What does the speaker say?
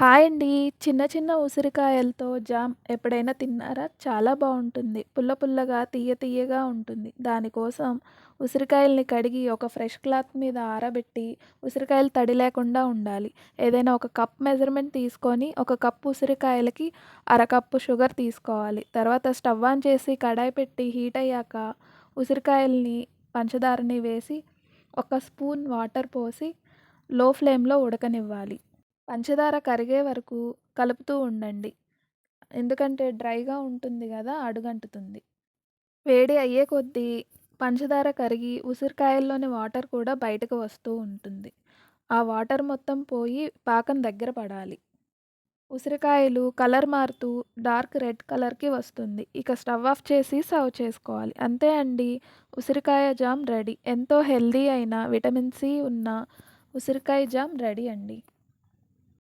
Hi అండి. చిన్న చిన్న ఉసిరికాయలతో జామ్ ఎప్పుడైనా తిన్నారా? చాలా బాగుంటుంది పుల్ల పుల్లగా, తియ్య తియ్యగా ఉంటుంది. దానికోసం ఉసిరికాయల్ని కడిగి ఒక ఫ్రెష్ క్లాత్ మీద ఆరబెట్టి, ఉసిరికాయలు తడి లేకుండా ఉండాలి. ఏదైనా ఒక కప్ మెజర్‌మెంట్ తీసుకొని, ఒక కప్పు ఉసిరికాయలకి అరకప్పు షుగర్ తీసుకోవాలి. తర్వాత స్టవ్ ఆన్ చేసి కడాయి పెట్టి హీట్ అయ్యాక ఉసిరికాయల్ని, పంచదారని వేసి, ఒక స్పూన్ వాటర్ పోసి లో ఫ్లేమ్‌లో ఉడకనివ్వాలి. పంచదార కరిగే వరకు కలుపుతూ ఉండండి. ఎందుకంటే డ్రైగా ఉంటుంది కదా అడుగంటుతుంది. వేడి అయ్యే కొద్దీ పంచదార కరిగి ఉసిరికాయల్లోని వాటర్ కూడా బయటకు వస్తూ ఉంటుంది. ఆ వాటర్ మొత్తం పోయి పాకం దగ్గర పడాలి. ఉసిరికాయలు కలర్ మారుతూ డార్క్ రెడ్ కలర్‌కి వస్తుంది. ఇక స్టవ్ ఆఫ్ చేసి సర్వ్ చేసుకోవాలి. అంతే అండి. ఉసిరికాయ జామ్ రెడీ. ఎంతో హెల్దీ అయిన విటమిన్ సి ఉన్న ఉసిరికాయ జామ్ రెడీ అండి.